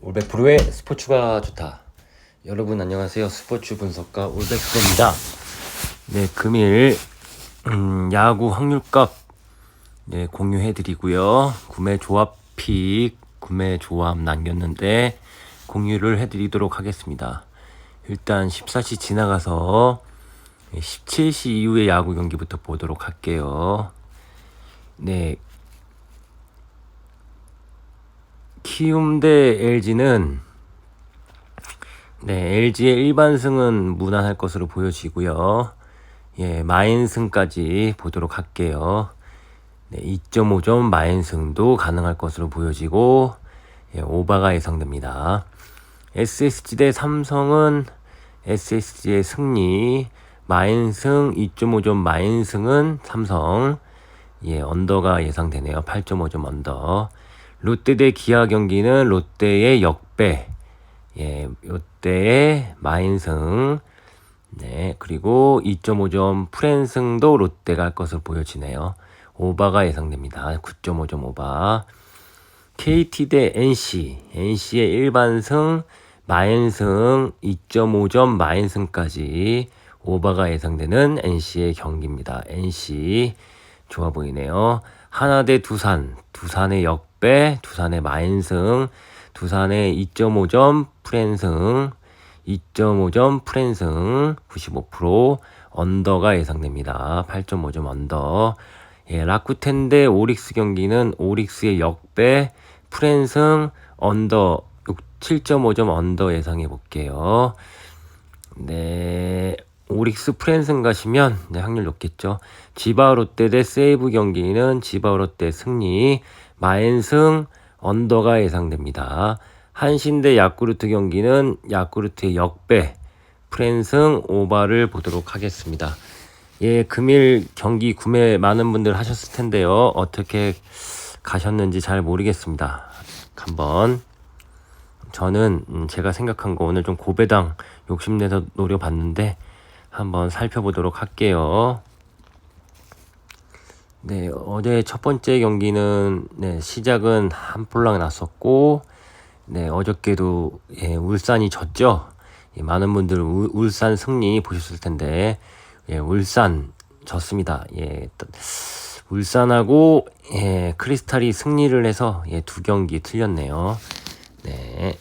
올백프로의 스포츠가 좋다. 여러분 안녕하세요. 스포츠 분석가 올백 프로입니다. 네, 금일 음, 야구 확률값 네, 공유해 드리고요. 구매 조합 픽 구매 조합 남겼는데 공유를 해 드리도록 하겠습니다. 일단 14시 지나가서 17시 이후의 야구 경기부터 보도록 할게요. 네, 키움 대 LG는 네, LG의 일반승은 무난할 것으로 보여지고요. 예, 마인승까지 보도록 할게요. 네, 2.5점 마인승도 가능할 것으로 보여지고 예, 오바가 예상됩니다. SSG 대 삼성은 SSG의 승리, 마인승 2.5점 마인승은 삼성, 예, 언더가 예상되네요. 8.5점 언더. 롯데 대 기아 경기는 롯데의 역배, 예, 롯데의 마인승, 네, 그리고 2.5점 프랜승도 롯데가 할 것으로 보여지네요. 오바가 예상됩니다. 9.5점 오바. KT 대 NC, NC의 일반승, 마인승, 2.5점 마인승까지 오바가 예상되는 NC의 경기입니다. NC 좋아 보이네요. 하나 대 두산, 두산의 역 배, 두산의 마인승, 두산의 2.5점 프랜승, 2.5점 프랜승, 95% 언더가 예상됩니다. 8.5점 언더. 예, 라쿠텐 대 오릭스 경기는 오릭스의 역배, 프랜승, 언더 7.5점 언더 예상해 볼게요. 네. 오릭스 프랜승 가시면 네, 확률 높겠죠. 지바 롯데 대 세이브 경기는 지바 롯데 승리, 마엔승 언더가 예상됩니다. 한신 대 야쿠르트 경기는 야쿠르트의 역배, 프랜승 오바를 보도록 하겠습니다. 예, 금일 경기 구매 많은 분들 하셨을 텐데요. 어떻게 가셨는지 잘 모르겠습니다. 한번 저는 음, 제가 생각한 거 오늘 좀 고배당 욕심내서 노려봤는데 한번 살펴보도록 할게요. 네, 어제 첫 번째 경기는 네, 시작은 한 볼락 났었고, 네, 어저께도 예, 울산이 졌죠. 예, 많은 분들 우, 울산 승리 보셨을 텐데, 예, 울산 졌습니다. 예, 울산하고 예, 크리스탈이 승리를 해서 예, 두 경기 틀렸네요. 네.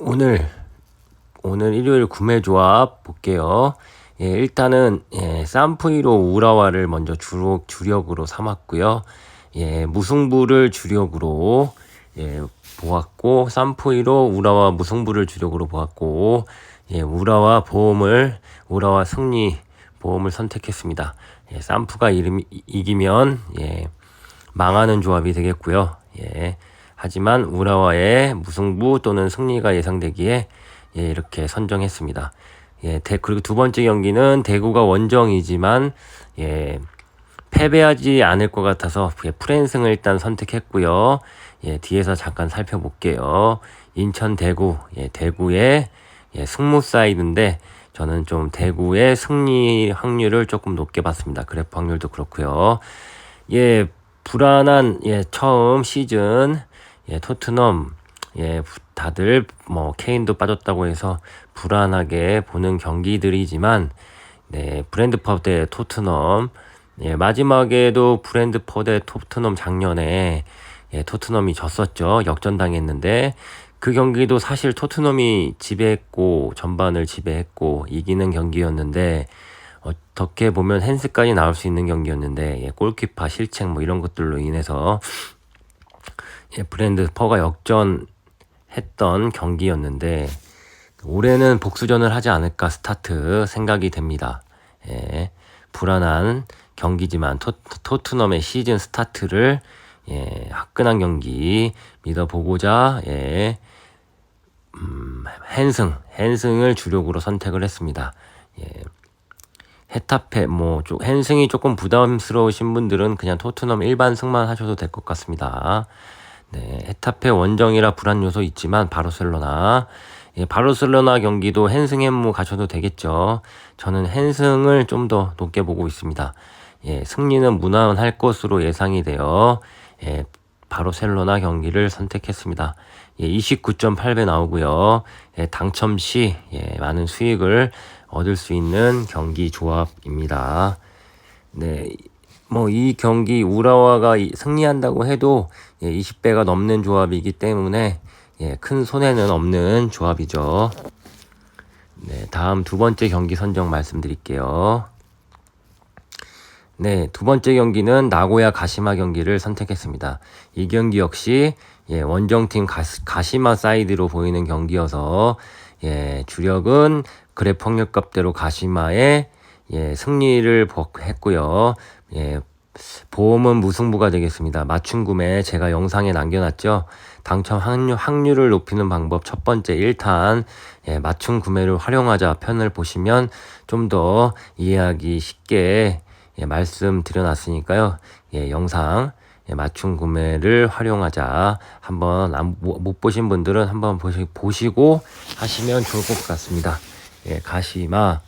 오늘 오늘 일요일 구매 조합 볼게요. 예, 일단은 예, 쌈프이로 우라와를 먼저 주로 주력으로 삼았고요. 예, 무승부를 주력으로 예, 보았고 쌈프이로 우라와 무승부를 주력으로 보았고 예, 우라와 보험을 우라와 승리 보험을 선택했습니다. 예, 쌈프가 이름, 이기면 예, 망하는 조합이 되겠고요. 예, 하지만 우라와의 무승부 또는 승리가 예상되기에 예, 이렇게 선정했습니다. 예, 대, 그리고 두 번째 경기는 대구가 원정이지만, 예, 패배하지 않을 것 같아서 예, 프랜승을 일단 선택했고요. 예, 뒤에서 잠깐 살펴볼게요. 인천 대구, 예, 대구의 예, 승무 사이드인데, 저는 좀 대구의 승리 확률을 조금 높게 봤습니다. 그래프 확률도 그렇고요. 예, 불안한 예, 처음 시즌 예, 토트넘 예, 다들 뭐 케인도 빠졌다고 해서 불안하게 보는 경기들이지만 네, 브랜드퍼 대 토트넘 예, 마지막에도 브랜드퍼 대 토트넘 작년에 예, 토트넘이 졌었죠. 역전당했는데 그 경기도 사실 토트넘이 지배했고 전반을 지배했고 이기는 경기였는데 어떻게 보면 핸스까지 나올 수 있는 경기였는데 예, 골키파 실책 뭐 이런 것들로 인해서 예, 브랜드 퍼가 역전 했던 경기였는데 올해는 복수전을 하지 않을까 스타트 생각이 됩니다. 예, 불안한 경기지만 토, 토트넘의 시즌 스타트를 예, 화끈한 경기 믿어보고자 예, 음, 헨승, 헨승을 주력으로 선택을 했습니다. 예, 헤타페 뭐 헨승이 조금 부담스러우신 분들은 그냥 토트넘 일반 승만 하셔도 될 것 같습니다. 네, 에타페 원정이라 불안 요소 있지만 바르셀로나 예, 바르셀로나 경기도 헨승 햄무 가셔도 되겠죠. 저는 헨승을 좀 더 높게 보고 있습니다. 예, 승리는 무난할 것으로 예상이 되어 예, 바르셀로나 경기를 선택했습니다. 예, 29.8배 나오고요. 예, 당첨 시 예, 많은 수익을 얻을 수 있는 경기 조합입니다. 네, 뭐 이 경기 우라와가 이- 승리한다고 해도 예, 20배가 넘는 조합이기 때문에 예, 큰 손해는 없는 조합이죠. 네, 다음 두 번째 경기 선정 말씀드릴게요. 네, 두 번째 경기는 나고야 가시마 경기를 선택했습니다. 이 경기 역시 예, 원정팀 가시, 가시마 사이드로 보이는 경기여서 예, 주력은 그래프 확률값대로 가시마의 예, 승리를 보- 했고요. 예, 보험은 무승부가 되겠습니다. 맞춤 구매 제가 영상에 남겨놨죠. 당첨 확률, 확률을 높이는 방법 첫 번째 1탄 예, 맞춤 구매를 활용하자 편을 보시면 좀 더 이해하기 쉽게 예, 말씀드려놨으니까요. 예, 영상 예, 맞춤 구매를 활용하자 한번 안- 못- 못 보신 분들은 한번 보시, 보시고 하시면 좋을 것 같습니다. 예, 가시마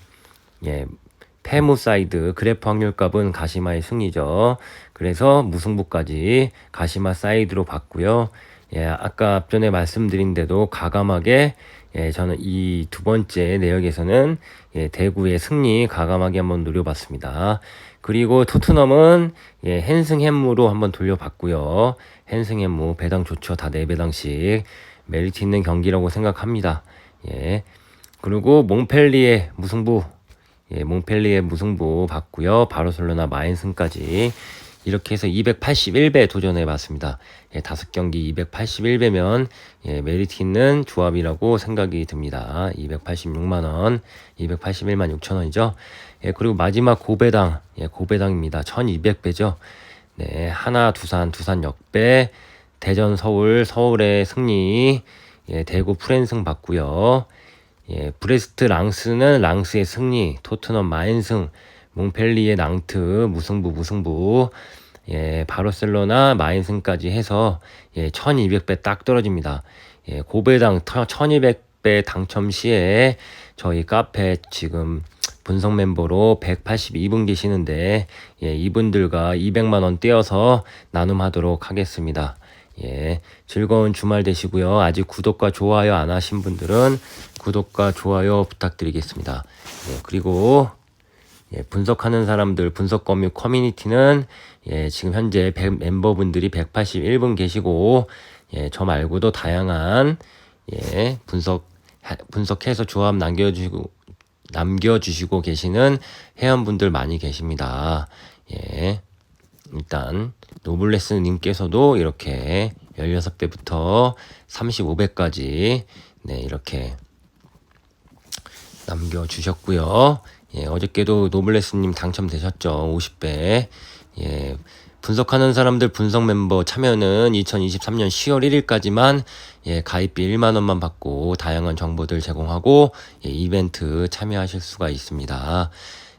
예, 페무 사이드 그래프 확률값은 가시마의 승리죠. 그래서 무승부까지 가시마 사이드로 봤고요. 예, 아까 앞전에 말씀드린 대로 가감하게 예, 저는 이 두 번째 내역에서는 예, 대구의 승리 가감하게 한번 노려봤습니다. 그리고 토트넘은 예, 헨승 햄무로 한번 돌려봤고요. 헨승 햄무 배당 좋죠. 다 4배당씩 메리트 있는 경기라고 생각합니다. 예. 그리고 몽펠리에 무승부 예, 몽펠리에 무승부 봤고요. 바르셀로나 마인슨까지 이렇게 해서 281배 도전해 봤습니다. 예, 다섯 경기 281배면 예, 메리트 있는 조합이라고 생각이 듭니다. 286만 원, 281만 6천 원이죠. 예, 그리고 마지막 고배당, 예, 고배당입니다. 1200배죠. 네, 하나 두산, 두산 역배, 대전 서울, 서울의 승리, 예, 대구 프랜승 봤고요. 예, 브레스트 랑스는 랑스의 승리, 토트넘 마인승, 몽펠리의 낭트 무승부 무승부, 예, 바르셀로나 마인승까지 해서 예, 1200배 딱 떨어집니다. 예, 고배당 1200배 당첨 시에 저희 카페 지금 분석 멤버로 182분 계시는데 예, 이분들과 200만 원 떼어서 나눔하도록 하겠습니다. 예, 즐거운 주말 되시고요. 아직 구독과 좋아요 안 하신 분들은 구독과 좋아요 부탁드리겠습니다. 예, 그리고 예, 분석하는 사람들 분석 검유 커뮤니티는 예, 지금 현재 100 멤버분들이 181분 계시고 예, 저 말고도 다양한 예, 분석 하- 분석해서 조합 남겨주시고 남겨주시고 계시는 회원분들 많이 계십니다. 예. 일단 노블레스 님께서도 이렇게 16배부터 35배까지 네, 이렇게 남겨 주셨고요. 예, 어저께도 노블레스 님 당첨되셨죠. 50배. 예. 분석하는 사람들 분석 멤버 참여는 2023년 10월 1일까지만 예, 가입비 1만 원만 받고 다양한 정보들 제공하고 예, 이벤트 참여하실 수가 있습니다.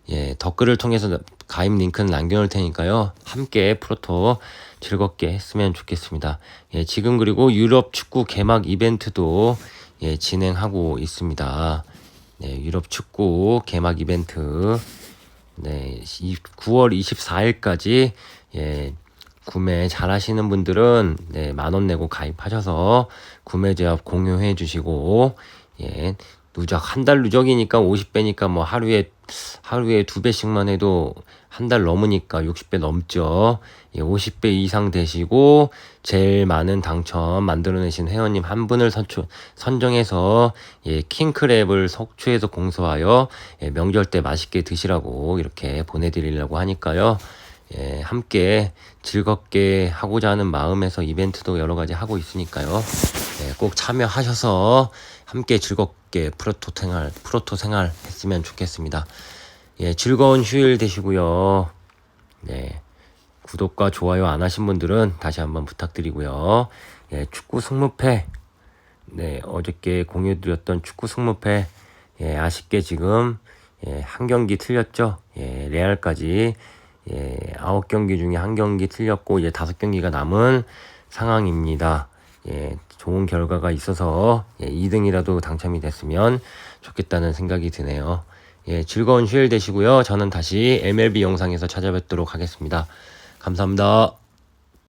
예, 댓글을 통해서 가입 링크는 남겨놓을 테니까요. 함께 프로토 즐겁게 했으면 좋겠습니다. 예, 지금 그리고 유럽 축구 개막 이벤트도 예, 진행하고 있습니다. 네, 유럽 축구 개막 이벤트 네, 이 9월 24일까지 예, 구매 잘 하시는 분들은 네, 만원 내고 가입하셔서 구매 제압 공유해 주시고 예, 누적 한 달 누적이니까 50배니까 뭐 하루에 하루에 두 배씩만 해도 한 달 넘으니까 60배 넘죠. 예, 50배 이상 되시고 제일 많은 당첨 만들어내신 회원님 한 분을 선초, 선정해서 예, 킹크랩을 속초에서 공수하여 예, 명절 때 맛있게 드시라고 이렇게 보내드리려고 하니까요. 예, 함께 즐겁게 하고자 하는 마음에서 이벤트도 여러 가지 하고 있으니까요. 예, 꼭 참여하셔서 함께 즐겁게 프로토 생활, 프로토 생활 했으면 좋겠습니다. 예, 즐거운 휴일 되시고요. 네. 구독과 좋아요 안 하신 분들은 다시 한번 부탁드리고요. 예, 축구 승무패. 네, 어저께 공유드렸던 축구 승무패. 예, 아쉽게 지금 예, 한 경기 틀렸죠. 예, 레알까지 예, 아홉 경기 중에 한 경기 틀렸고 이제 다섯 경기가 남은 상황입니다. 예, 좋은 결과가 있어서 예, 2등이라도 당첨이 됐으면 좋겠다는 생각이 드네요. 예, 즐거운 휴일 되시고요. 저는 다시 MLB 영상에서 찾아뵙도록 하겠습니다. 감사합니다.